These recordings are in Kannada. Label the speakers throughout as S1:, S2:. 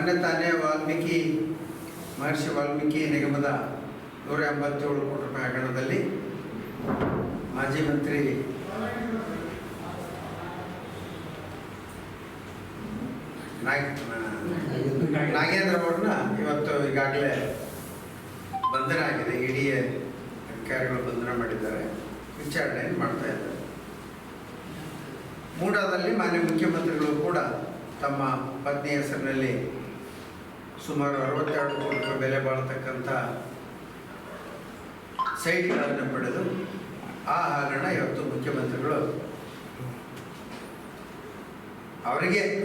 S1: ಮೊನ್ನೆ ತಾನೇ ವಾಲ್ಮೀಕಿ, ಮಹರ್ಷಿ ವಾಲ್ಮೀಕಿ ನಿಗಮದ ನೂರ ಎಂಬತ್ತೇಳು ಕೋಟಿ ರೂಪಾಯಿ ಹಗರಣದಲ್ಲಿ ಮಾಜಿ ಮಂತ್ರಿ ನಾಗ್- ನಾಗೇಂದ್ರ ಅವ್ರನ್ನ ಇವತ್ತು ಈಗಾಗಲೇ ಬಂಧನ ಆಗಿದೆ. ಇಡೀ ಅಧಿಕಾರಿಗಳು ಬಂಧನ ಮಾಡಿದ್ದಾರೆ. ವಿಚಾರಣೆಯನ್ನು ಮಾಡ್ತಾ ಇದ್ದಾರೆ. ಮೂಡಾದಲ್ಲಿ ಮಾನ್ಯ ಮುಖ್ಯಮಂತ್ರಿಗಳು ಕೂಡ ತಮ್ಮ ಪತ್ನಿ ಹೆಸರಿನಲ್ಲಿ ಸುಮಾರು ಅರವತ್ತೆರಡು ಕೋಟಿ ರೂಪಾಯಿ ಬೆಲೆ ಬಾಳ್ತಕ್ಕಂಥ ಸೈಟ್ಗಳನ್ನು ಪಡೆದು ಆ ಹಗರಣ ಇವತ್ತು ಮುಖ್ಯಮಂತ್ರಿಗಳು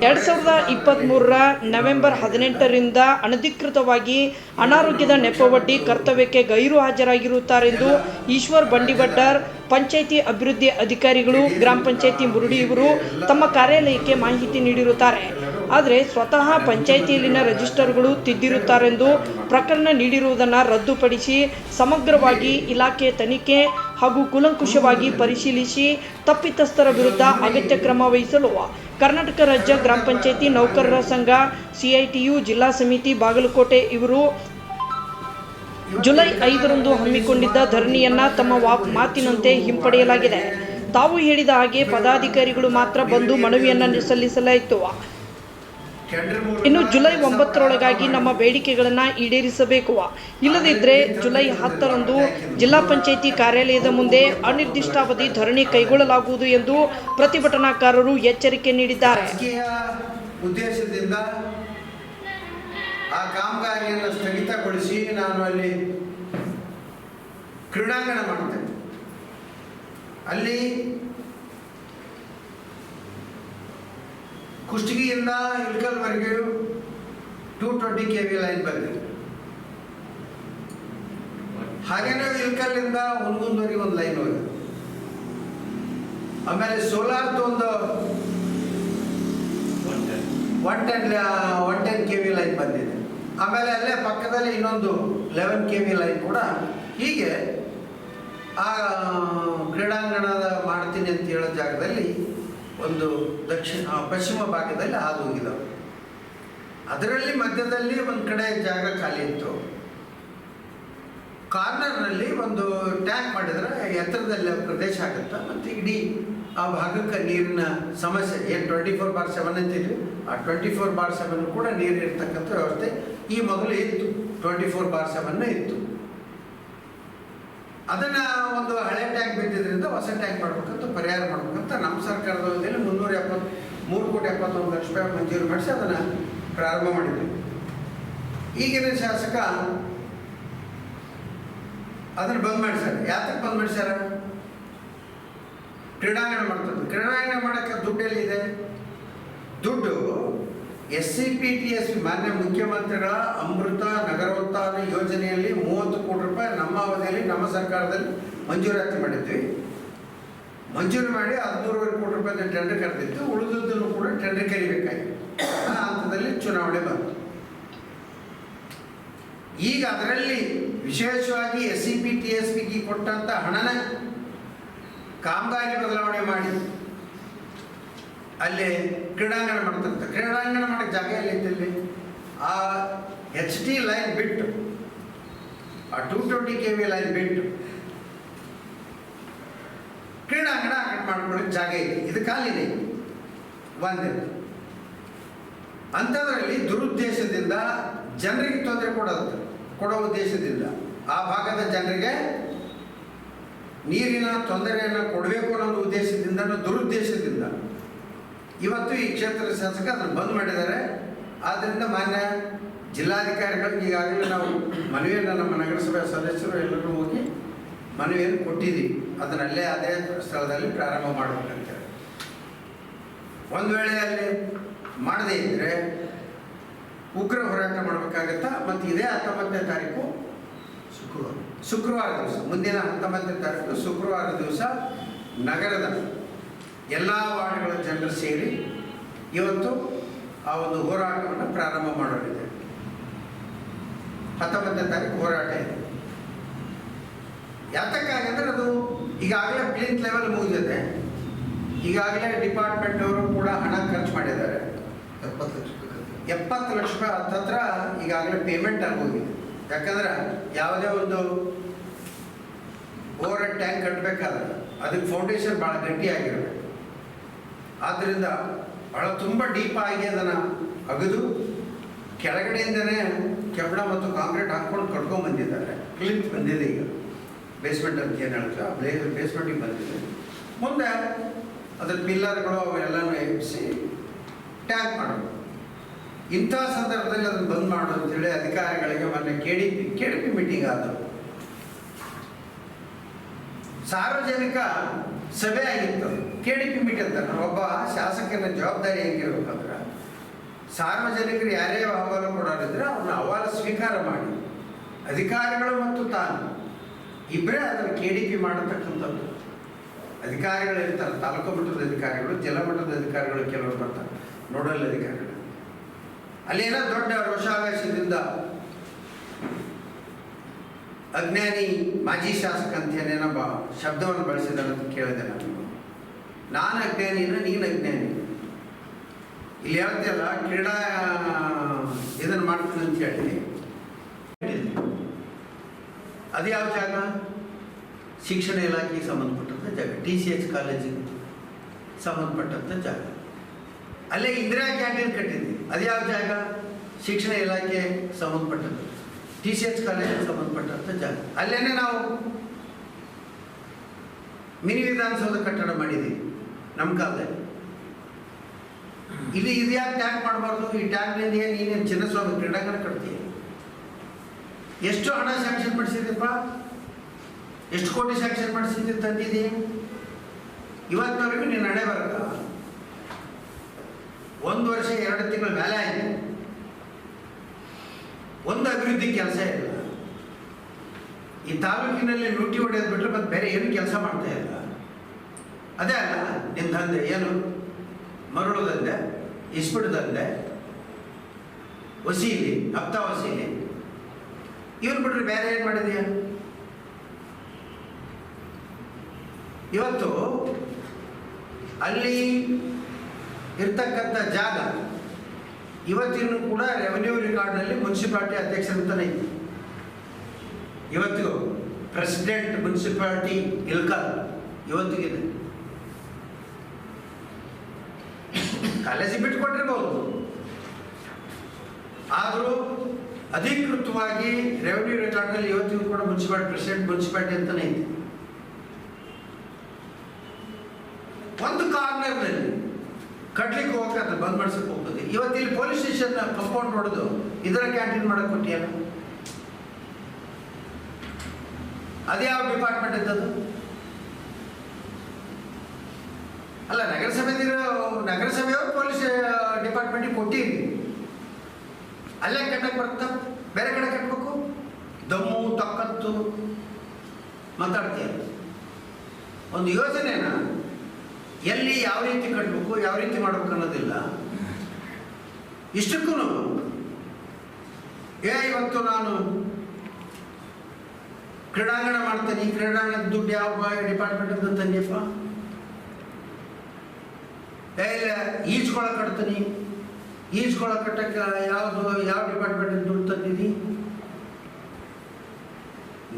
S2: ಎರಡ್ ಸಾವಿರದ ಇಪ್ಪತ್ತ್ ಮೂರರ ನವೆಂಬರ್ ಹದಿನೆಂಟರಿಂದ ಅನಧಿಕೃತವಾಗಿ ಅನಾರೋಗ್ಯದ ನೆಪವೊಡ್ಡಿ ಕರ್ತವ್ಯಕ್ಕೆ ಗೈರು ಹಾಜರಾಗಿರುತ್ತಾರೆಂದು ಈಶ್ವರ್ ಬಂಡಿಭಟ್ಟರ್ ಪಂಚಾಯಿತಿ ಅಭಿವೃದ್ಧಿ ಅಧಿಕಾರಿಗಳು, ಗ್ರಾಮ ಪಂಚಾಯಿತಿ ಮುರುಡಿ ಇವರು ತಮ್ಮ ಕಾರ್ಯಾಲಯಕ್ಕೆ ಮಾಹಿತಿ ನೀಡಿರುತ್ತಾರೆ. ಆದರೆ ಸ್ವತಃ ಪಂಚಾಯಿತಿಯಲ್ಲಿನ ರಿಜಿಸ್ಟರ್ಗಳು ತಿದ್ದಿರುತ್ತಾರೆಂದು ಪ್ರಕರಣ ನೀಡಿರುವುದನ್ನು ರದ್ದುಪಡಿಸಿ ಸಮಗ್ರವಾಗಿ ಇಲಾಖೆ ತನಿಖೆ ಹಾಗೂ ಕೂಲಂಕುಷವಾಗಿ ಪರಿಶೀಲಿಸಿ ತಪ್ಪಿತಸ್ಥರ ವಿರುದ್ಧ ಅಗತ್ಯ ಕ್ರಮ ವಹಿಸಲು ಕರ್ನಾಟಕ ರಾಜ್ಯ ಗ್ರಾಮ ಪಂಚಾಯಿತಿ ನೌಕರರ ಸಂಘ, ಸಿಐಟಿಯು, ಜಿಲ್ಲಾ ಸಮಿತಿ, ಬಾಗಲಕೋಟೆ ಇವರು ಜುಲೈ ಐದರಂದು ಹಮ್ಮಿಕೊಂಡಿದ್ದ ಧರಣಿಯನ್ನ ತಮ್ಮ ವಾ ಮಾತಿನಂತೆ ಹಿಂಪಡೆಯಲಾಗಿದೆ. ತಾವು ಹೇಳಿದ ಹಾಗೆ ಪದಾಧಿಕಾರಿಗಳು ಮಾತ್ರ ಬಂದು ಮನವಿಯನ್ನು ಸಲ್ಲಿಸಲಾಯಿತು. ಇನ್ನು ಜುಲೈ ಒಂಬತ್ತರೊಳಗಾಗಿ ನಮ್ಮ ಬೇಡಿಕೆಗಳನ್ನು ಈಡೇರಿಸಬೇಕು ಇಲ್ಲದಿದ್ದರೆ ಜುಲೈ ಹತ್ತರಂದು ಜಿಲ್ಲಾ ಪಂಚಾಯಿತಿ ಕಾರ್ಯಾಲಯದ ಮುಂದೆ ಅನಿರ್ದಿಷ್ಟಾವಧಿ ಧರಣಿ ಕೈಗೊಳ್ಳಲಾಗುವುದು ಎಂದು ಪ್ರತಿಭಟನಾಕಾರರು ಎಚ್ಚರಿಕೆ ನೀಡಿದ್ದಾರೆ.
S1: ಉದ್ದೇಶದಿಂದ ಆ ಕಾಮಗಾರಿಯನ್ನು ಸ್ಥಗಿತಗೊಳಿಸಿ ನಾನು ಅಲ್ಲಿ ಕ್ರೀಡಾಂಗಣ ಮಾಡ್ತೇನೆ ಅಲ್ಲಿ ಕುಷ್ಟಗಿಯಿಂದ ಇಲ್ಕಲ್ವರೆಗೆ two twenty K V line ಬಂದಿದೆ. ಹಾಗೇನೇ ಇಳ್ಕಲ್ಲಿಂದ ಹುನಗುಂದವರೆಗೆ ಒಂದು ಲೈನ್ ಹೋಗಿದೆ. ಆಮೇಲೆ ಸೋಲಾರ್ದು ಒಂದು one ten one ten K V line ಬಂದಿದೆ. ಆಮೇಲೆ ಅಲ್ಲೇ ಪಕ್ಕದಲ್ಲಿ ಇನ್ನೊಂದು ಲೆವೆನ್ ಕೆ ವಿ ಲೈನ್ ಕೂಡ ಹೀಗೆ, ಆ, ಕ್ರೀಡಾಂಗಣದ ಮಾಡ್ತೀನಿ ಅಂತ ಹೇಳೋ ಜಾಗದಲ್ಲಿ ಒಂದು ದಕ್ಷಿಣ ಪಶ್ಚಿಮ ಭಾಗದಲ್ಲಿ ಹಾದು ಹೋಗಿದ್ದವು ಅದರಲ್ಲಿ ಮಧ್ಯದಲ್ಲಿ ಒಂದು ಕಡೆ ಜಾಗ ಖಾಲಿ ಇತ್ತು. ಕಾರ್ನರ್ನಲ್ಲಿ ಒಂದು ಟ್ಯಾಂಕ್ ಮಾಡಿದ್ರೆ ಎತ್ತರದಲ್ಲಿ ಪ್ರದೇಶ ಆಗುತ್ತೆ, ಮತ್ತು ಇಡೀ ಆ ಭಾಗಕ್ಕೆ ನೀರಿನ ಸಮಸ್ಯೆ, ಏನು ಟ್ವೆಂಟಿ ಫೋರ್ ಬಾರ್ ಸೆವೆನ್ ಅಂತಿದ್ವಿ ಆ ಟ್ವೆಂಟಿ ಫೋರ್ ಬಾರ್ ಸೆವೆನ್ ಕೂಡ ನೀರು ಇರ್ತಕ್ಕಂಥ ವ್ಯವಸ್ಥೆ ಈ ಮೊದಲು ಇತ್ತು. ಟ್ವೆಂಟಿ ಫೋರ್ ಬಾರ್ ಸೆವೆನ್ ಇತ್ತು. ಅದನ್ನು ಒಂದು ಹಳೆ ಟ್ಯಾಂಕ್ ಬಿದ್ದಿದ್ರಿಂದ ಹೊಸ ಟ್ಯಾಂಕ್ ಮಾಡ್ಬೇಕಂತ ಪರಿಹಾರ ಮಾಡ್ಬೇಕಂತ ನಮ್ಮ ಸರ್ಕಾರದ ವತಿಯಲ್ಲಿ ಮುನ್ನೂರ ಎಪ್ಪತ್ತು, ಮೂರು ಕೋಟಿ ಎಪ್ಪತ್ತೊಂದು ಲಕ್ಷ ರೂಪಾಯಿ ಮಂಜೂರು ಮಾಡಿಸಿ ಅದನ್ನು ಪ್ರಾರಂಭ ಮಾಡಿದ್ವಿ. ಈಗಿನ ಶಾಸಕ ಅದನ್ನು ಬಂದ್ ಮಾಡಿಸ್ಯಾರ. ಯಾತಕ್ಕೆ ಬಂದ್ ಮಾಡಿಸ್ಯಾರ? ಕ್ರೀಡಾಂಗಣ ಮಾಡ್ತದ್ದು. ಕ್ರೀಡಾಂಗಣ ಮಾಡೋಕ್ಕೆ ದುಡ್ಡು ಎಲ್ಲಿದೆ? ದುಡ್ಡು S C P T S ಮಾನ್ಯ ಮುಖ್ಯಮಂತ್ರಿಗಳ ಅಮೃತ ನಗರೋತ್ಥಾನ ಯೋಜನೆಯಲ್ಲಿ ಮೂವತ್ತು ಕೋಟಿ ರೂಪಾಯಿ ನಮ್ಮ ಅವಧಿಯಲ್ಲಿ ನಮ್ಮ ಸರ್ಕಾರದಲ್ಲಿ ಮಂಜೂರಾತಿ ಮಾಡಿದ್ವಿ. ಮಂಜೂರು ಮಾಡಿ ಹದಿಮೂರುವರೆ ಕೋಟಿ ರೂಪಾಯಿ ಟೆಂಡರ್ ಕರೆದಿತ್ತು ಉಳಿದದ್ದನ್ನು ಕೂಡ ಟೆಂಡರ್ ಕರಿಬೇಕಾಗಿತ್ತು ಆ ಹಂತದಲ್ಲಿ ಚುನಾವಣೆ ಬಂತು. ಈಗ ಅದರಲ್ಲಿ ವಿಶೇಷವಾಗಿ S C P T S ಪಿಗೆ ಕೊಟ್ಟಂತ ಹಣನ ಕಾಮಗಾರಿ ಬದಲಾವಣೆ ಮಾಡಿ ಅಲ್ಲಿ ಕ್ರೀಡಾಂಗಣ ಮಾಡ್ತಿರ್ತಾರೆ. ಕ್ರೀಡಾಂಗಣ ಮಾಡೋಕ್ಕೆ ಜಾಗ ಎಲ್ಲಿದ್ದಲ್ಲಿ ಆ ಎಚ್ ಟಿ ಲೈನ್ ಬಿಟ್ಟು, ಆ two twenty K V line ಬಿಟ್ಟು ಕ್ರೀಡಾಂಗಣ ಆ ಕಡೆ ಮಾಡ್ಕೊಳ್ಳೋಕೆ ಜಾಗ ಇದೆ. ಇದು ಖಾಲಿದೆ ಒಂದಿನ ಅಂಥದ್ರಲ್ಲಿ ದುರುದ್ದೇಶದಿಂದ ಜನರಿಗೆ ತೊಂದರೆ ಕೊಡೋದು, ಕೊಡೋ ಉದ್ದೇಶದಿಂದ ಆ ಭಾಗದ ಜನರಿಗೆ ನೀರಿನ ತೊಂದರೆಯನ್ನು ಕೊಡಬೇಕು ಅನ್ನೋ ಉದ್ದೇಶದಿಂದ ದುರುದ್ದೇಶದಿಂದ ಇವತ್ತು ಈ ಕ್ಷೇತ್ರದ ಶಾಸಕ ಅದನ್ನು ಬಂದ್ ಮಾಡಿದ್ದಾರೆ. ಆದ್ದರಿಂದ ಮಾನ್ಯ ಜಿಲ್ಲಾಧಿಕಾರಿಗಳಿಗೆ ಈಗಾಗಲೇ ನಾವು ಮನವಿಯನ್ನು ನಮ್ಮ ನಗರಸಭೆ ಸದಸ್ಯರು ಎಲ್ಲರೂ ಹೋಗಿ ಮನವಿಯನ್ನು ಕೊಟ್ಟಿದ್ದೀವಿ. ಅದನ್ನಲ್ಲೇ ಅದೇ ಸ್ಥಳದಲ್ಲಿ ಪ್ರಾರಂಭ ಮಾಡಬೇಕಂತ ಒಂದು ವೇಳೆ ಅಲ್ಲಿ ಮಾಡದೇ ಇದ್ದರೆ ಉಗ್ರ ಹೋರಾಟ ಮಾಡಬೇಕಾಗತ್ತಾ? ಮತ್ತು ಇದೇ ಹತ್ತೊಂಬತ್ತನೇ ತಾರೀಕು ಶುಕ್ರವಾರ. ಶುಕ್ರವಾರ ದಿವಸ ಮುಂದಿನ ಹತ್ತೊಂಬತ್ತನೇ ತಾರೀಕು ಶುಕ್ರವಾರ ದಿವಸ ನಗರದ ಎಲ್ಲ ವಾರ್ಡ್ಗಳ ಜನರು ಸೇರಿ ಇವತ್ತು ಆ ಒಂದು ಹೋರಾಟವನ್ನು ಪ್ರಾರಂಭ ಮಾಡೋರಿದೆ. ಹತ್ತೊಂಬತ್ತನೇ ತಾರೀಕು ಹೋರಾಟ ಇದೆ. ಯಾತಕ್ಕಾಗಂದ್ರೆ ಅದು ಈಗಾಗಲೇ ಪ್ಲಿಂತ್ ಲೆವೆಲ್ ಮುಗಿದಿದೆ. ಈಗಾಗಲೇ ಡಿಪಾರ್ಟ್ಮೆಂಟ್ ಅವರು ಕೂಡ ಹಣ ಖರ್ಚು ಮಾಡಿದ್ದಾರೆ.
S3: ಎಪ್ಪತ್ತು ಲಕ್ಷ
S1: ಎಪ್ಪತ್ತು ಲಕ್ಷ ರೂಪಾಯಿ ಹತ್ತತ್ರ ಈಗಾಗಲೇ ಪೇಮೆಂಟ್ ಆಗೋಗಿದೆ ಯಾಕಂದ್ರೆ ಯಾವುದೇ ಒಂದು ಓವರ್ ಟ್ಯಾಂಕ್ ಕಟ್ಟಬೇಕಾದ್ರೆ ಅದಕ್ಕೆ ಫೌಂಡೇಶನ್ ಭಾಳ ಗಟ್ಟಿಯಾಗಿರಬೇಕು. ಆದ್ದರಿಂದ ಭಾಳ ತುಂಬ ಡೀಪ್ ಆಗಿ ಅದನ್ನು ಅಗದು ಕೆಳಗಡೆಯಿಂದನೇ ಕೆಬ್ಬಣ ಮತ್ತು ಕಾಂಕ್ರೀಟ್ ಹಾಕ್ಕೊಂಡು ಕಟ್ಕೊಂಡ್ಬಂದಿದ್ದಾರೆ ಕ್ಲಿಂತ್ ಬಂದಿದೆ ಈಗ. ಬೇಸ್ಮೆಂಟ್ ಅಂತ ಏನು ಹೇಳ್ತಾರೆ? ಬ್ಲೇ ಬೇಸ್ಮೆಂಟಿಗೆ ಬಂದಿದೆ. ಮುಂದೆ ಅದರ ಪಿಲ್ಲರ್ಗಳು ಅವೆಲ್ಲನೂ ಎಬ್ಬಿಸಿ ಟ್ಯಾಂಕ್ ಮಾಡೋದು. ಇಂಥ ಸಂದರ್ಭದಲ್ಲಿ ಅದನ್ನು ಬಂದ್ ಮಾಡು ಅಂತೇಳಿ ಅಧಿಕಾರಿಗಳಿಗೆ ಮೊನ್ನೆ K D P K D P meeting ಆದವು ಸಾರ್ವಜನಿಕ ಸಭೆ ಆಗಿತ್ತು. ಕೆ ಡಿ ಒಬ್ಬ ಶಾಸಕನ ಜವಾಬ್ದಾರಿ ಹೆಂಗಿರ್ಬೇಕಂದ್ರೆ ಸಾರ್ವಜನಿಕರು ಯಾರೇ ಅಹವಾಲು ಕೊಡೋರಿದ್ರೆ ಅವ್ರನ್ನ ಅಹವಾಲು ಸ್ವೀಕಾರ ಮಾಡಿ. ಅಧಿಕಾರಿಗಳು ಮತ್ತು ತಾನು ಇಬ್ಬರೇ ಅದನ್ನು ಕೆ ಡಿ ಪಿ ಮಾಡತಕ್ಕಂಥದ್ದು. ಅಧಿಕಾರಿಗಳು ಇರ್ತಾರೆ, ತಾಲೂಕು ಮಟ್ಟದ ಅಧಿಕಾರಿಗಳು, ಜಿಲ್ಲಾ ಮಟ್ಟದ ಅಧಿಕಾರಿಗಳು ಕೆಲವರು ಬರ್ತಾರೆ. ನೋಡಲ್ ಅಧಿಕಾರಿಗಳು. ಅಲ್ಲೇನೋ ದೊಡ್ಡ ರೋಷಾವೇಶದಿಂದ ಅಜ್ಞಾನಿ ಮಾಜಿ ಶಾಸಕ ಅಂತ ಏನೇನೋ ಶಬ್ದವನ್ನು ಬಳಸಿದಾರೆ ಅಂತ ಕೇಳಿದೆ ನಾನು. ನಾನು ಅಜ್ಞಾನಿನ ನೀನು ಅಜ್ಞಾನಿ. ಇಲ್ಲಿ ಹೇಳ್ತೀಯಲ್ಲ, ಕ್ರೀಡಾ, ಇದನ್ನು ಮಾಡ್ತೀನಿ ಅಂತ ಹೇಳಿ. ಅದು ಯಾವ ಜಾಗ? ಶಿಕ್ಷಣ ಇಲಾಖೆಗೆ ಸಂಬಂಧಪಟ್ಟಂಥ ಜಾಗ, ಟಿ ಸಿ ಎಚ್ ಕಾಲೇಜಿಗೆ ಸಂಬಂಧಪಟ್ಟಂಥ ಜಾಗ. ಅಲ್ಲೇ ಇಂದಿರಾ ಕ್ಯಾಂಟೀನ್ ಕಟ್ಟಿದ್ವಿ. ಅದು ಯಾವ ಜಾಗ? ಶಿಕ್ಷಣ ಇಲಾಖೆ ಸಂಬಂಧಪಟ್ಟಂಥ ಟಿ ಸಿ ಎಚ್ ಕಾಲೇಜಿಗೆ ಸಂಬಂಧಪಟ್ಟಂಥ ಜಾಗ. ಅಲ್ಲೇ ನಾವು ಮಿನಿ ವಿಧಾನಸೌಧ ಕಟ್ಟಡ ಮಾಡಿದ್ದೀವಿ ನಮ್ಮ ಕಾಲದಲ್ಲಿ. ಇಲ್ಲಿ ಇದು ಯಾಕೆ ಟ್ಯಾಂಕ್ ಮಾಡಬಾರ್ದು? ಈ ಟ್ಯಾಂಕ್ನಿಂದ ಏನು ನೀನೇನು ಚಿನ್ನಸ್ವಾಮಿ ಕ್ರೀಡಾಂಗಣ ಕಟ್ತೀಯ ಎಷ್ಟು ಹಣ ಸ್ಯಾಂಕ್ಷನ್ ಮಾಡಿಸಿದ್ಯಪ್ಪ ಎಷ್ಟು ಕೋಟಿ ಸ್ಯಾಂಕ್ಷನ್ ಮಾಡಿಸಿದ್ದೆ ತಂದಿದೆ? ಇವತ್ತಿನವರೆಗೂ ನೀನು ಹಣೆ ಬರಲ್ಲ. ಒಂದು ವರ್ಷ ಎರಡು ತಿಂಗಳ ಮೇಲೆ ಆಯಿತು. ಒಂದು ಅಭಿವೃದ್ಧಿ ಕೆಲಸ ಇಲ್ಲ. ಈ ತಾಲೂಕಿನಲ್ಲಿ ಲೂಟಿ ಹೊಡೆಯೋದು ಬಿಟ್ಟರೆ ಮತ್ತೆ ಬೇರೆ ಏನು ಕೆಲಸ ಮಾಡ್ತಾ ಇಲ್ಲ. ಅದೇ ಅಲ್ಲ ನಿಮ್ಮ ತಂದೆ ಏನು? ಮರಳು ದಂಧೆ ಇಸ್ಬಿಡು ದಂಧೆ ವಸೀಲಿ ಹಪ್ತಾ ವಸೀಲಿ ಇವನು ಬಿಟ್ರೆ ಬೇರೆ ಏನು ಮಾಡಿದೀಯ? ಇವತ್ತು ಅಲ್ಲಿ ಇರ್ತಕ್ಕಂಥ ಜಾಗ ಇವತ್ತಿನೂ ಕೂಡ ರೆವೆನ್ಯೂ ರೆಕಾರ್ಡ್ನಲ್ಲಿ ಮುನ್ಸಿಪಾಲ್ಟಿ ಅಧ್ಯಕ್ಷರಂತಾನೆ ಇದೆ. ಇವತ್ತಿಗೂ ಪ್ರೆಸಿಡೆಂಟ್ ಮುನ್ಸಿಪಾಲ್ಟಿ ಇಲ್ಕಲ್, ಇವತ್ತಿಗಿದೆ. ಕಾಲೇಜಿಗೆ ಬಿಟ್ಟುಕೊಟ್ಟಿರ್ಬೋದು. ಆದರೂ ಅಧಿಕೃತವಾಗಿ ರೆವೆನ್ಯೂ ರೆಕಾರ್ಡ್ನಲ್ಲಿ ಇವತ್ತಿಗೂ ಕೂಡ ಮುನ್ಸಿಪಾಲ್ಟಿ ಪ್ರೆಸಿಡೆಂಟ್ ಮುನ್ಸಿಪಾಲ್ಟಿ ಅಂತಾನೆ ಐತಿ ಒಂದು ಕಾರ್ನರ್ನಲ್ಲಿ ಕಟ್ಲಿಕ್ಕೆ ಹೋಗಕ್ಕೆ ಬಂದ್ ಮಾಡ್ಸಕ್ಕೆ ಹೋಗ್ತದೆ. ಇವತ್ತು ಇಲ್ಲಿ ಪೊಲೀಸ್ ಸ್ಟೇಷನ್ ಕಂಪೌಂಡ್ ಹೊಡೆದು ಇದರ ಕ್ಯಾಂಟೀನ್ ಮಾಡಕ್ಕೆ ಕೊಟ್ಟಿಯಲ್ಲ? ಅದ್ಯಾವ ಡಿಪಾರ್ಟ್ಮೆಂಟ್ ಇದ್ದದು ಅಲ್ಲ ನಗರಸಭೆ ನಗರಸಭೆಯವರು ಪೊಲೀಸ್ ಡಿಪಾರ್ಟ್ಮೆಂಟಿಗೆ ಕೊಟ್ಟಿರಿ. ಅಲ್ಲೇ ಕಟ್ಟಕ್ಕೆ ಬರ್ತಾ ಬೇರೆ ಕಡೆ ಕಟ್ಟಬೇಕು ದಮ್ಮು ತಕ್ಕತ್ತು ಮಾತಾಡ್ತೀಯ? ಒಂದು ಯೋಜನೆನ? ಎಲ್ಲಿ ಯಾವ ರೀತಿ ಕಟ್ಟಬೇಕು ಯಾವ ರೀತಿ ಮಾಡ್ಬೇಕು ಅನ್ನೋದಿಲ್ಲ. ಇಷ್ಟಕ್ಕೂ ಏ, ಇವತ್ತು ನಾನು ಕ್ರೀಡಾಂಗಣ ಮಾಡ್ತೇನೆ. ಈ ಕ್ರೀಡಾಂಗಣದ ದುಡ್ಡು ಯಾವ ಡಿಪಾರ್ಟ್ಮೆಂಟ್ ಅಂತ ತಂದಿಯಪ್ಪ ಏ ಇಲ್ಲ ಈಜ್ಕೊಳಕ್ಕೆ ಕಟ್ತೀನಿ ಈಜ್ಕೊಳಕ್ಕೆ ಕಟ್ಟಕ್ಕೆ ಯಾವುದು, ಯಾವ ಡಿಪಾರ್ಟ್ಮೆಂಟ್ ದುಡ್ಡು ತಂದಿದ್ದೀನಿ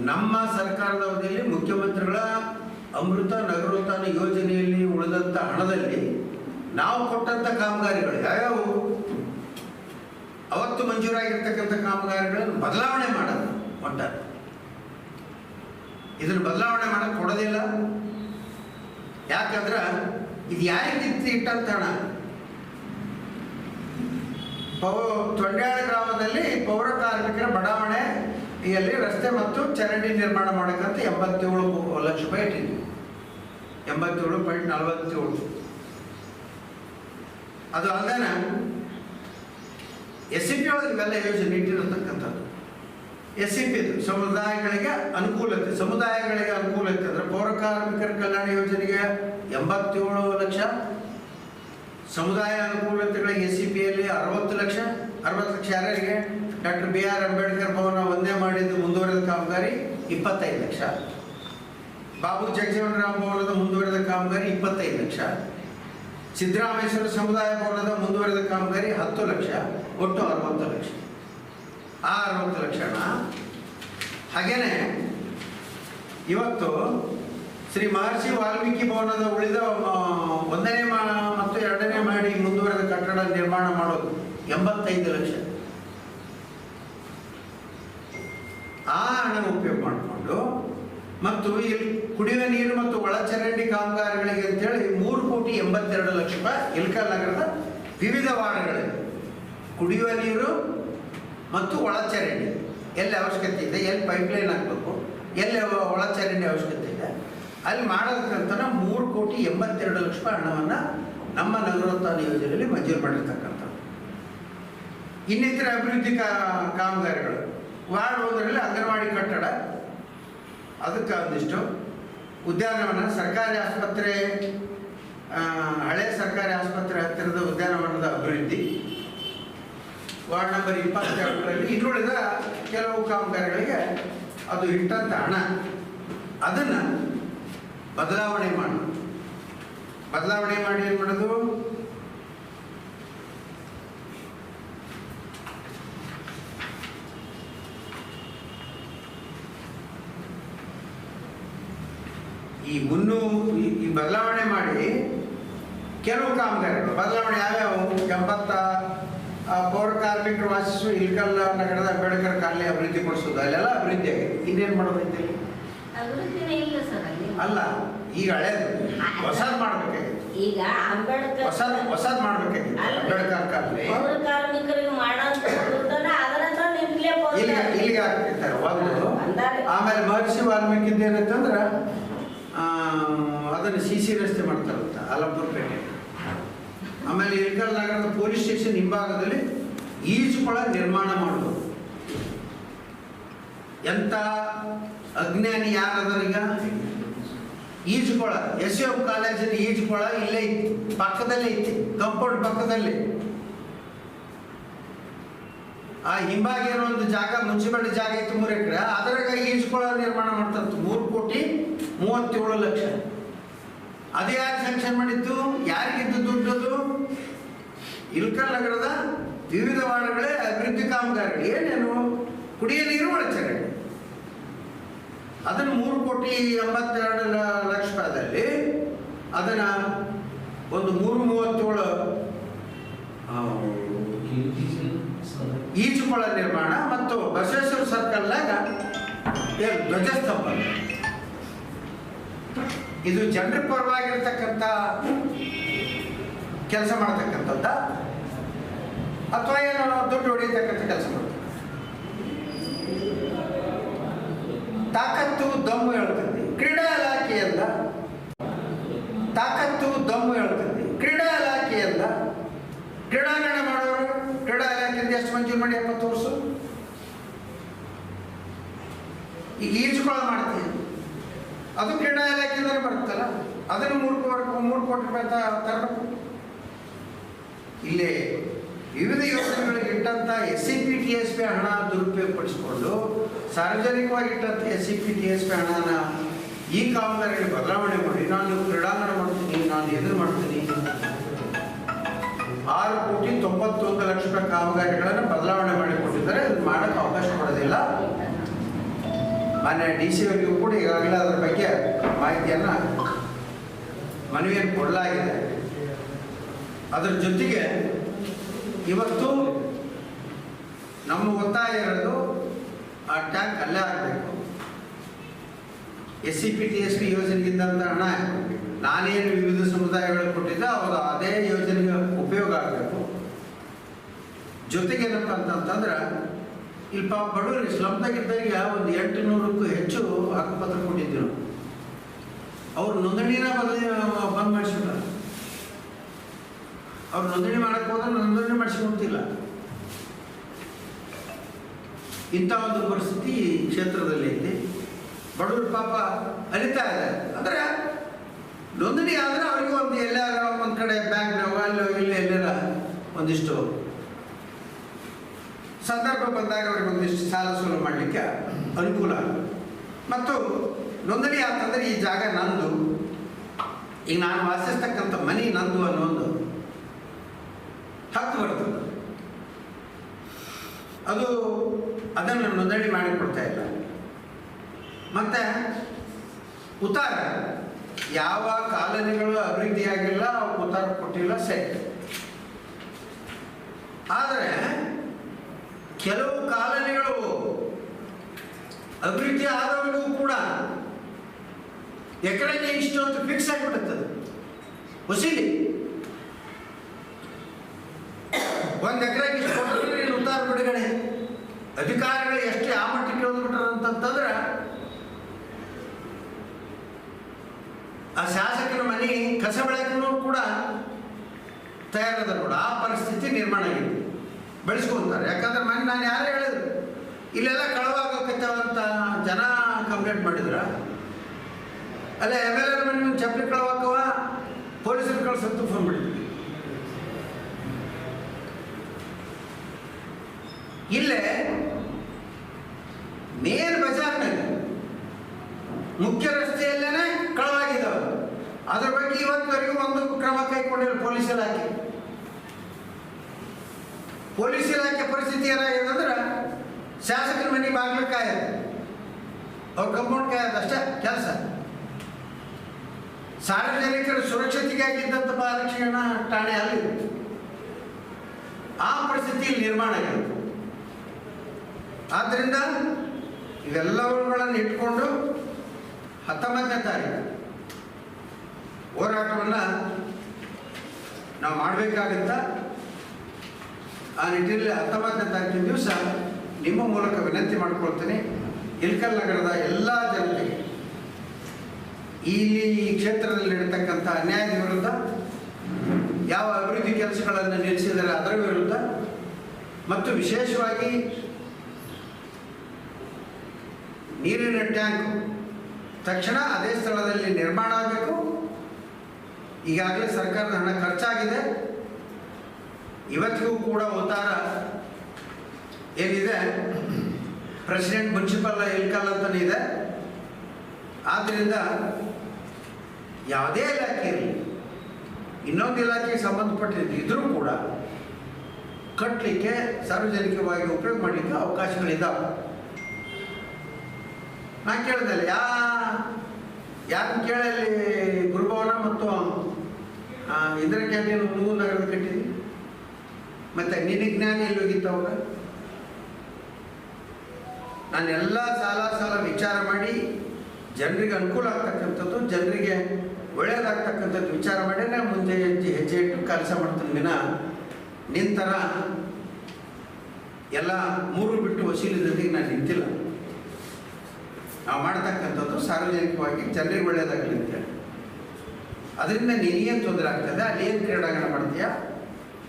S1: ನಮ್ಮ ಸರ್ಕಾರದ ಅವಧಿಯಲ್ಲಿ ಮುಖ್ಯಮಂತ್ರಿಗಳ ಅಮೃತ ನಗರೋತ್ಥಾನ ಯೋಜನೆಯಲ್ಲಿ ಉಳಿದಂಥ ಹಣದಲ್ಲಿ ನಾವು ಕೊಟ್ಟಂಥ ಕಾಮಗಾರಿಗಳು ಯಾವ್ಯಾವು? ಅವತ್ತು ಮಂಜೂರಾಗಿರ್ತಕ್ಕಂಥ ಕಾಮಗಾರಿಗಳನ್ನು ಬದಲಾವಣೆ ಮಾಡೋದು ಒಟ್ಟಾರೆ. ಇದನ್ನು ಬದಲಾವಣೆ ಮಾಡಕ್ಕೆ ಕೊಡೋದಿಲ್ಲ ಯಾಕಂದ್ರೆ ಇದು ಯಾರಿಗೆ ಇತ್ತು ಇಟ್ಟಂತ ಹಣ ಪೌ ತೊಂಡ್ಯಾಳ ಗ್ರಾಮದಲ್ಲಿ ಪೌರ ಕಾರ್ಮಿಕರ ಬಡಾವಣೆಯಲ್ಲಿ ರಸ್ತೆ ಮತ್ತು ಚರಂಡಿ ನಿರ್ಮಾಣ ಮಾಡೋಕ್ಕಂತ ಎಂಬತ್ತೇಳು ಲಕ್ಷ ರೂಪಾಯಿ ಇಟ್ಟಿದ್ವಿ. ಎಂಬತ್ತೇಳು ಪಾಯಿಂಟ್ ನಲವತ್ತೇಳು. ಅದು ಅಲ್ಲದೆ ಎಸ್ ಸಿ ಪಿ ಒಳಗೆ ಇವೆಲ್ಲ ಯೋಜನೆ ಇಟ್ಟಿರತಕ್ಕಂಥದ್ದು. ಎಸ್ ಸಿ ಪಿ ಸಮುದಾಯಗಳಿಗೆ ಅನುಕೂಲತೆ ಸಮುದಾಯಗಳಿಗೆ ಅನುಕೂಲತೆ ಅಂದ್ರೆ ಪೌರ ಕಾರ್ಮಿಕರ ಕಲ್ಯಾಣ ಯೋಜನೆಗೆ ಎಂಬತ್ತೇಳು ಲಕ್ಷ, ಸಮುದಾಯ ಅನುಕೂಲತೆಗಳಿಗೆ ಎಸ್ ಸಿ ಪಿಯಲ್ಲಿ ಅರವತ್ತು ಲಕ್ಷ ಅರವತ್ತು ಲಕ್ಷ ಯಾರಿಗೆ ಡಾಕ್ಟರ್ ಬಿ ಆರ್ ಅಂಬೇಡ್ಕರ್ ಭವನ ಒಂದೇ ಮಾಡಿದ್ದು ಮುಂದುವರೆದ ಕಾಮಗಾರಿ ಇಪ್ಪತ್ತೈದು ಲಕ್ಷ. ಬಾಬು ಜಗಜೀವನರಾಮ್ ಭವನದ ಮುಂದುವರೆದ ಕಾಮಗಾರಿ ಇಪ್ಪತ್ತೈದು ಲಕ್ಷ. ಸಿದ್ದರಾಮೇಶ್ವರ ಸಮುದಾಯ ಭವನದ ಮುಂದುವರೆದ ಕಾಮಗಾರಿ ಹತ್ತು ಲಕ್ಷ, ಒಟ್ಟು ಅರವತ್ತು ಲಕ್ಷ. ಆ ಅರವತ್ತು ಲಕ್ಷಣ. ಹಾಗೇನೆ, ಇವತ್ತು ಶ್ರೀ ಮಹರ್ಷಿ ವಾಲ್ಮೀಕಿ ಭವನದ ಉಳಿದ ಒಂದನೇ ಮಾ, ಮತ್ತು ಎರಡನೇ ಮಾಡಿ ಮುಂದುವರೆದ ಕಟ್ಟಡ ನಿರ್ಮಾಣ ಮಾಡೋದು ಎಂಬತ್ತೈದು ಲಕ್ಷ. ಆ ಹಣ ಉಪಯೋಗ ಮಾಡಿಕೊಂಡು, ಮತ್ತು ಇಲ್ಲಿ ಕುಡಿಯುವ ನೀರು ಮತ್ತು ಒಳಚರಂಡಿ ಕಾಮಗಾರಿಗಳಿಗೆ ಅಂತೇಳಿ ಮೂರು ಕೋಟಿ ಎಂಬತ್ತೆರಡು ಲಕ್ಷ ರೂಪಾಯಿ ಇಲ್ಕಲ್ ನಗರದ ವಿವಿಧ ವಾರ್ಡ್ಗಳಿಗೆ ಕುಡಿಯುವ ನೀರು ಮತ್ತು ಒಳಚರಂಡಿ. ಎಲ್ಲಿ ಅವಶ್ಯಕತೆ ಇದೆ, ಎಲ್ಲಿ ಪೈಪ್ಲೈನ್ ಹಾಕಬೇಕು ಎಲ್ಲಿ ಒಳಚರಂಡಿ ಅವಶ್ಯಕತೆ ಇದೆ. ಅಲ್ಲಿ ಮಾಡೋದಕ್ಕಂತ ಮೂರು ಕೋಟಿ ಎಂಬತ್ತೆರಡು ಲಕ್ಷ ರೂಪಾಯಿ ಹಣವನ್ನು ನಮ್ಮ ನಗರೋತ್ಥಾನ ಯೋಜನೆಯಲ್ಲಿ ಮಂಜೂರು ಮಾಡಿರ್ತಕ್ಕಂಥದ್ದು. ಇನ್ನಿತರ ಅಭಿವೃದ್ಧಿ ಕಾಮಗಾರಿಗಳು. ವಾರ್ಡ್ ಒಂದರಲ್ಲಿ ಅಂಗನವಾಡಿ ಕಟ್ಟಡ, ಅದಕ್ಕೆ ಒಂದಿಷ್ಟು. ಉದ್ಯಾನವನ, ಸರ್ಕಾರಿ ಆಸ್ಪತ್ರೆ ಹಳೆ ಸರ್ಕಾರಿ ಆಸ್ಪತ್ರೆ ಹತ್ತಿರದ ಉದ್ಯಾನವನದ ಅಭಿವೃದ್ಧಿ ವಾರ್ಡ್ ನಂಬರ್ ಇಪ್ಪತ್ತೆರಡರಲ್ಲಿ ಇನ್ನುಳಿದ ಕೆಲವು ಕಾಮಗಾರಿಗಳಿಗೆ ಅದು ಇಟ್ಟಂತ ಹಣ. ಅದನ್ನು ಬದಲಾವಣೆ ಮಾಡು. ಬದಲಾವಣೆ ಮಾಡಿ ಏನು ಮಾಡೋದು? ಈ ಮುನ್ನೂ ಈ- ಬದಲಾವಣೆ ಮಾಡಿ ಕೆಲವು ಕಾಮಗಾರಿಗಳು. ಬದಲಾವಣೆ ಯಾವ್ಯಾವು? ಎಂಬತ್ತ ಪೌರ ಕಾರ್ಮಿಕರು ವಾಸಿಸುವ ಇಲ್ಕಲ್ ನಗರದ ಅಂಬೇಡ್ಕರ್ ಕಾಲನಿ ಅಭಿವೃದ್ಧಿ ಪಡಿಸೋದು. ಅಲ್ಲೆಲ್ಲ ಅಭಿವೃದ್ಧಿ ಆಗಿದೆ. ಇನ್ನೇನು ಮಾಡೋದೈತೆ
S4: ಅಲ್ಲಿ.
S1: ಈಗ ಹಳೇದು. ಹೊಸದ್ ಮಾಡ್ಬೇಕಾಗಿತ್ತು
S4: ಈಗ ಅಂಬೇಡ್ಕರ್
S1: ಹೊಸದ್ ಹೊಸದ್ ಮಾಡ್ಬೇಕಾಗಿತ್ತು. ಅಂಬೇಡ್ಕರ್ ಕಾಲನಿ.
S4: ಪೌರ ಕಾರ್ಮಿಕರಿಗೆ
S1: ಇಲ್ಲಿಗೆ ಇಲ್ಲಿಗೆ ಹಾಕ್ತಿರ್ತಾರೆ ಒಂದು
S4: ಅಂದಾರೆ.
S1: ಆಮೇಲೆ ಮಹರ್ಷಿ ವಾಲ್ಮೀಕಿದ್ದೇನಂತಂದ್ರ ಆ, ಅದನ್ನು ಸಿ ಸಿ ರಸ್ತೆ ಮಾಡ್ತಾರಂತ ಅಲಂಪುರ ಪೇಟೆ ಆಮೇಲೆ ಇಲ್ಕಲ್ ನಗರದ ಪೊಲೀಸ್ ಸ್ಟೇಷನ್ ಹಿಂಭಾಗದಲ್ಲಿ ಈಜುಕೊಳ ನಿರ್ಮಾಣ ಮಾಡುವುದು. ಎಂತ ಅಜ್ಞಾನಿ ಯಾರದರೀಗ ಈಜುಕೊಳ ಎಸ್ ಎಫ್ ಕಾಲೇಜಿನ ಈಜುಕೊಳ ಇಲ್ಲೇ ಇತ್ತು. ಪಕ್ಕದಲ್ಲೇ ಇತ್ತು. ಕಂಪೌಂಡ್ ಪಕ್ಕದಲ್ಲಿ. ಆ ಹಿಂಭಾಗ ಏನೋ ಒಂದು ಜಾಗ, ಮುನ್ಸಿಪಾಲಿಟಿ ಜಾಗ ಇತ್ತು ಮೂರು ಎಕರೆ. ಅದ್ರಾಗ ಈಜುಕೊಳ ನಿರ್ಮಾಣ ಮಾಡ್ತಂತ ಮೂರು ಕೋಟಿ ಮೂವತ್ತೇಳು ಲಕ್ಷ. ಅದು ಯಾರು ಸ್ಯಾಂಕ್ಷನ್ ಮಾಡಿತ್ತು ಯಾರಿಗಿದ್ದು ದುಡ್ಡದು? ಇಲ್ಕಲ್ ನಗರದ ವಿವಿಧ ವಾರ್ಡ್ಗಳೇ ಅಭಿವೃದ್ಧಿ ಕಾಮಗಾರಿಗಳು. ಏನೇನು? ಕುಡಿಯ ನೀರು, ಒಳಚರಂಡಿ. ಅದನ್ನು ಮೂರು ಕೋಟಿ ಎಂಬತ್ತೆರಡು ಲಕ್ಷ ರೂಪಾಯಿದಲ್ಲಿ ಅದನ್ನ ಒಂದು ಮೂರು ಮೂವತ್ತೇಳು ಈಜುಕೊಳ ನಿರ್ಮಾಣ ಮತ್ತು ಬಸವೇಶ್ವರ ಸರ್ಕಲ್ನಾಗ ಧ್ವಜಸ್ತಂಭ. ಇದು ಜನರ ಪರವಾಗಿರ್ತಕ್ಕಂಥ ಕೆಲಸ ಮಾಡ್ತಕ್ಕಂಥದ್ದ. ಅಥವಾ ಏನೋ ದುಡ್ಡು ಹೊಡಿತಕ್ಕಂಥ ಕೆಲಸ ತಾಕತ್ತು, ದಮ್ಮು ಹೇಳ್ತದೆ ಕ್ರೀಡಾ ಇಲಾಖೆಯಿಂದ ತಾಕತ್ತು, ದಮ್ಮು ಹೇಳ್ತದೆ ಕ್ರೀಡಾ ಇಲಾಖೆಯಿಂದ ಕ್ರೀಡಾಂಗಣ ಮಾಡೋರು, ಕ್ರೀಡಾ ಇಲಾಖೆಯಿಂದ ಎಷ್ಟು ಮಂಜೂರು ಮಾಡಿ ಎಪ್ಪತ್ತು ವರ್ಷ? ಈಗ ಈಜುಕೊಳ ಮಾಡ್ತೀವಿ ಅದು ಕ್ರೀಡಾ ಇಲಾಖೆಯಿಂದ ಬರುತ್ತಲ್ಲ. ಅದನ್ನು ಮೂರು ಕೋಟಿ ಮೂರು ಕೋಟಿ ರೂಪಾಯಿ ತರಬೇಕು. ಇಲ್ಲಿ ವಿವಿಧ ಯೋಜನೆಗಳಿಗೆ ಇಟ್ಟಂತ S C P T S P ಹಣ ದುರುಪಯೋಗಪಡಿಸಿಕೊಂಡು ಸಾರ್ವಜನಿಕವಾಗಿ ಇಟ್ಟಂತ S C P T S P ಹಣನ ಈ ಕಾಮಗಾರಿಗಳಿಗೆ ಬದಲಾವಣೆ ಮಾಡಿ ನಾನು ಕ್ರೀಡಾಂಗಣ ಮಾಡ್ತೀನಿ, ನಾನು ಎದುರು ಮಾಡ್ತೀನಿ. ಆರು ಕೋಟಿ ತೊಂಬತ್ತೊಂದು ಲಕ್ಷ ರೂಪಾಯಿ ಕಾಮಗಾರಿಗಳನ್ನು ಬದಲಾವಣೆ ಮಾಡಿಕೊಟ್ಟಿದ್ದಾರೆ. ಇದು ಮಾಡೋಕ್ಕೆ ಅವಕಾಶ ಕೊಡೋದಿಲ್ಲ. ಮಾನ್ಯ ಡಿ ಸಿ ಅವರಿಗೂ ಕೂಡ ಈಗಾಗಲೇ ಅದರ ಬಗ್ಗೆ ಮಾಹಿತಿಯನ್ನು ಮನವಿಯನ್ನು ಕೊಡಲಾಗಿದೆ. ಅದರ ಜೊತೆಗೆ ಇವತ್ತು ನಮ್ಮ ಒತ್ತಾಯ ಇರೋದು ಆ ಟ್ಯಾಂಕ್ ಅಲ್ಲೇ ಆಗಬೇಕು S C P T S P ಯೋಜನೆಗಿಂತ ಹಣ ನಾನೇನು ವಿವಿಧ ಸಮುದಾಯಗಳು ಕೊಟ್ಟಿದ್ದೆ, ಅವರು ಅದೇ ಯೋಜನೆಗೆ ಉಪಯೋಗ ಆಗಬೇಕು. ಜೊತೆಗೇನಪ್ಪ ಅಂತಂತಂದ್ರೆ ಇಲ್ಲಿ ಪಾಪ ಬಡವರಿಗೆ ಸ್ಲಮ್ದಾಗಿದ್ದವರಿಗೆ ಒಂದು ಎಂಟು ನೂರಕ್ಕೂ ಹೆಚ್ಚು ಹಕ್ಕುಪತ್ರ ಕೊಟ್ಟಿದ್ದರು ಅವರು ನೋಂದಣಿನ ಬಂದ್ ಮಾಡಿಸಿಲ್ಲ ಅವ್ರು ನೋಂದಣಿ ಮಾಡಕ್ಕೆ ಹೋದ್ರೆ ನೋಂದಣಿ ಮಾಡಿಸ್ಕೊಂತಿಲ್ಲ. ಇಂಥ ಒಂದು ಪರಿಸ್ಥಿತಿ ಕ್ಷೇತ್ರದಲ್ಲಿ ಐತಿ. ಬಡವರು ಪಾಪ ಅಲಿತಾ ಇದೆ ಅಂದ್ರೆ ನೋಂದಣಿ ಆದ್ರೆ ಅವರಿಗೂ ಒಂದು ಎಲ್ಲಾರ ಒಂದು ಕಡೆ ಬ್ಯಾಂಕ್ ಅಲ್ಲೋ ಇಲ್ಲಿ ಎಲ್ಲಾರ ಒಂದಿಷ್ಟು ಸಂದರ್ಭ ಬಂದಾಗ ಅವ್ರಿಗೆ ಒಂದಿಷ್ಟು ಸಾಲ ಸೂಲ ಮಾಡಲಿಕ್ಕೆ ಅನುಕೂಲ. ಮತ್ತು ನೋಂದಣಿ ಆತಂದ್ರೆ ಈ ಜಾಗ ನಂದು. ಈಗ ನಾನು ವಾಸಿಸ್ತಕ್ಕಂಥ ಮನೆ ನಂದು ಅನ್ನೋ ಒಂದು ಹಕ್ಕು ಬರ್ತದೆ ಅದು ಅದನ್ನು ನೋಂದಣಿ ಮಾಡಿಕೊಡ್ತಾ ಇಲ್ಲ. ಮತ್ತೆ ಉತ್ತಾರ. ಯಾವ ಕಾಲನಿಗಳು ಅಭಿವೃದ್ಧಿಯಾಗಿಲ್ಲ ಅವಕ್ಕೆ ಉತ್ತಾರ ಕೊಟ್ಟಿಲ್ಲ ಸೆಟ್ ಆದರೆ ಕೆಲವು ಕಾಲನಿಗಳು ಅಭಿವೃದ್ಧಿ ಆದವರಿಗೂ ಕೂಡ ಎಕರೆಗೆ ಇಷ್ಟು ಅಂತ ಫಿಕ್ಸ್ ಆಗಿಬಿಡುತ್ತದೆ. ವಸೀಲಿ ಒಂದು ಎಕರೆಗೆ ಇಷ್ಟು ಕೊಟ್ಟಿದ್ರೆ ಉತ್ತಾರ ಬಿಡುಗಡೆ. ಅಧಿಕಾರಿಗಳು ಎಷ್ಟು ಯಾವ ಮಟ್ಟಕ್ಕೆ ಹೋಗ್ಬಿಟ್ರ ಅಂತಂತಂದ್ರೆ ಆ ಶಾಸಕರ ಮನೆ ಕಸ ಬೆಳಕನೂ ಕೂಡ ತಯಾರದ ನೋಡ. ಆ ಪರಿಸ್ಥಿತಿ ನಿರ್ಮಾಣ ಆಗಿದೆ. ಬೆಳೆಸ್ಕೊಂತಾರೆ. ಯಾಕಂದ್ರೆ ಮನೆ ನಾನು ಯಾರು ಹೇಳಿದ್ರು, ಇಲ್ಲೆಲ್ಲ ಕಳವಾಗಕತ್ತವಂತ ಜನ ಕಂಪ್ಲೇಂಟ್ ಮಾಡಿದ್ರ. ಅಲ್ಲ ಎಂ ಎಲ್ ಎ ಮನೆ ಚಪ್ಪಲಿ ಕಳವಾಕವ, ಪೊಲೀಸರು ಕಳ್ಸಂತೂ ಫೋನ್ ಮಾಡಿದ್ವಿ ಇಲ್ಲೇ ಮೇನ್ ಬಜಾರ್ನಲ್ಲಿ ಮುಖ್ಯ ರಸ್ತೆಯಲ್ಲೇನೆ ಕಳವಾಗಿದ್ದಾವೆ. ಅದ್ರ ಬಗ್ಗೆ ಇವತ್ತುವರೆಗೂ ಒಂದು ಕ್ರಮ ಕೈಗೊಂಡಿಲ್ಲ ಪೊಲೀಸ್ ಇಲಾಖೆ. ಪೊಲೀಸ್ ಇಲಾಖೆ ಪರಿಸ್ಥಿತಿ ಏನಾಗಿದೆ ಅಂದ್ರೆ ಶಾಸಕರ ಮನೆ ಬಾಗಿಲು ಕಾಯೋದು. ಅವ್ರ ಕಂಪೌಂಡ್ ಕಾಯೋದು ಅಷ್ಟೇ, ಕೆಲಸ. ಸಾರ್ವಜನಿಕರ ಸುರಕ್ಷತೆಗಾಗಿದ್ದಂಥ ಬಾಲಕ್ಷಣ ಠಾಣೆ ಅಲ್ಲಿ ಆ ಪರಿಸ್ಥಿತಿ ನಿರ್ಮಾಣ ಆಗಿದೆ ಆದ್ದರಿಂದ ಇವೆಲ್ಲವುಗಳನ್ನು ಇಟ್ಕೊಂಡು ಹತ್ತೊಂಬತ್ತನೇ ತಾರೀಕು ಹೋರಾಟವನ್ನು ನಾವು ಮಾಡಬೇಕಾಗತ್ತ ಆ ನಿಟ್ಟಿನಲ್ಲಿ ಹತ್ತೊಂಬತ್ತನೇ ತಾರೀಕಿನ ದಿವಸ ನಿಮ್ಮ ಮೂಲಕ ವಿನಂತಿ ಮಾಡಿಕೊಳ್ತೇನೆ. ಇಲ್ಕಲ್ ನಗರದ ಎಲ್ಲ ಜನತೆಗೆ ಇಲ್ಲಿ ಈ ಕ್ಷೇತ್ರದಲ್ಲಿ ನಡೀತಕ್ಕಂಥ ಅನ್ಯಾಯದ ವಿರುದ್ಧ ಯಾವ ಅಭಿವೃದ್ಧಿ ಕೆಲಸಗಳನ್ನು ನಿಲ್ಲಿಸಿದರೆ ಅದರ ವಿರುದ್ಧ ಮತ್ತು ವಿಶೇಷವಾಗಿ ನೀರಿನ ಟ್ಯಾಂಕ್. ತಕ್ಷಣ ಅದೇ ಸ್ಥಳದಲ್ಲಿ ನಿರ್ಮಾಣ ಆಗಬೇಕು. ಈಗಾಗಲೇ ಸರ್ಕಾರದ ಹಣ ಖರ್ಚಾಗಿದೆ. ಇವತ್ತಿಗೂ ಕೂಡ ಉತ್ತಾರ ಏನಿದೆ? ಪ್ರೆಸಿಡೆಂಟ್ ಮುನ್ಸಿಪಲ್ ಇಲ್ಕಲ್ ಅಂತಲೇ ಇದೆ. ಆದ್ದರಿಂದ ಯಾವುದೇ ಇಲಾಖೆ ಇರಲಿ, ಇನ್ನೊಂದು ಇಲಾಖೆಗೆ ಸಂಬಂಧಪಟ್ಟಿದ್ದು ಇದ್ರೂ ಕೂಡ ಕಟ್ಟಲಿಕ್ಕೆ ಸಾರ್ವಜನಿಕವಾಗಿ ಉಪಯೋಗ ಮಾಡಲಿಕ್ಕೆ ಅವಕಾಶಗಳಿದ್ದಾವೆ. ನಾ ಕೇಳಿದಲ್ಲ ಯಾ ಯಾರು ಕೇಳಲ್ಲಿ ಗುರುಭವನ ಮತ್ತು ಇಂದ್ರ ಕ್ಯಾಂಟೀನ್ ಮೂರು ನಗರದ ಕಟ್ಟಿದ್ವಿ ಮತ್ತೆ ನಿನಗೆ ಜ್ಞಾನ ಎಲ್ಲಿ ಹೋಗಿತ್ತು ಅವಾಗ? ನಾನು ಎಲ್ಲ ಸಾಲ ಸಾಲ ವಿಚಾರ ಮಾಡಿ ಜನರಿಗೆ ಅನುಕೂಲ ಆಗ್ತಕ್ಕಂಥದ್ದು, ಜನರಿಗೆ ಒಳ್ಳೇದಾಗ್ತಕ್ಕಂಥದ್ದು ವಿಚಾರ ಮಾಡಿ ನಾನು ಮುಂದೆ ಹೆಜ್ಜೆ ಹೆಜ್ಜೆ ಇಟ್ಟು ಕೆಲಸ ಮಾಡ್ತೀನಿ ದಿನ. ನಿಂತರ ಎಲ್ಲ ಮೂರು ಬಿಟ್ಟು ವಸೂಲಿದಲ್ಲಿ ನಾನು ನಿಂತಿಲ್ಲ. ನಾವು ಮಾಡ್ತಕ್ಕಂಥದ್ದು ಸಾರ್ವಜನಿಕವಾಗಿ ಜನರಿಗೆ ಒಳ್ಳೆಯದಾಗಲಿ ಅದರಿಂದ ನಿನಗೇನು ತೊಂದರೆ ಆಗ್ತದೆ? ಅಲ್ಲಿ ಏನು ಕ್ರೀಡಾಂಗಣ ಮಾಡ್ತೀಯಾ?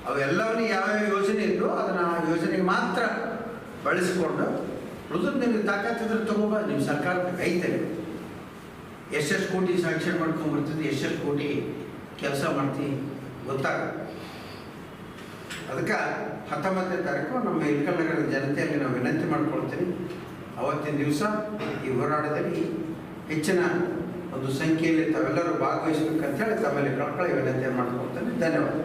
S1: ಅವೆಲ್ಲವನ್ನೂ ಯಾವ್ಯಾವ ಯೋಜನೆ ಇದ್ದು ಅದನ್ನು ಆ ಯೋಜನೆಗೆ ಮಾತ್ರ ಬಳಸಿಕೊಂಡು ಉಳಿದು ನಿಮಗೆ ತಾಕತ್ತಿದ್ರೆ ತಗೋಬ. ನಿಮ್ಮ ಸರ್ಕಾರಕ್ಕೆ ಐತೆ ಎಷ್ಟೆಷ್ಟು ಕೋಟಿ ಸ್ಯಾಂಕ್ಷನ್ ಮಾಡ್ಕೊಂಡ್ಬರ್ತಿದ್ದೆ ಎಷ್ಟೆಷ್ಟು ಕೋಟಿ ಕೆಲಸ ಮಾಡ್ತೀನಿ ಗೊತ್ತಾಗ ಅದಕ್ಕೆ ಹತ್ತೊಂಬತ್ತನೇ ತಾರೀಕು ನಮ್ಮ ಇಲ್ಕಲ್ ನಗರದ ಜನತೆಯಲ್ಲಿ ನಾವು ವಿನಂತಿ ಮಾಡ್ಕೊಳ್ತೀನಿ. ಅವತ್ತಿನ ದಿವಸ ಈ ಹೋರಾಟದಲ್ಲಿ ಹೆಚ್ಚಿನ ಒಂದು ಸಂಖ್ಯೆಯಲ್ಲಿ ತಾವೆಲ್ಲರೂ ಭಾಗವಹಿಸ್ಬೇಕಂತೇಳಿ ತಮ್ಮಲ್ಲಿ ಕಳ್ಕೊಳ್ಳಿ ವಿನಂತಿ ಮಾಡ್ಕೊಳ್ತೇನೆ. ಧನ್ಯವಾದ.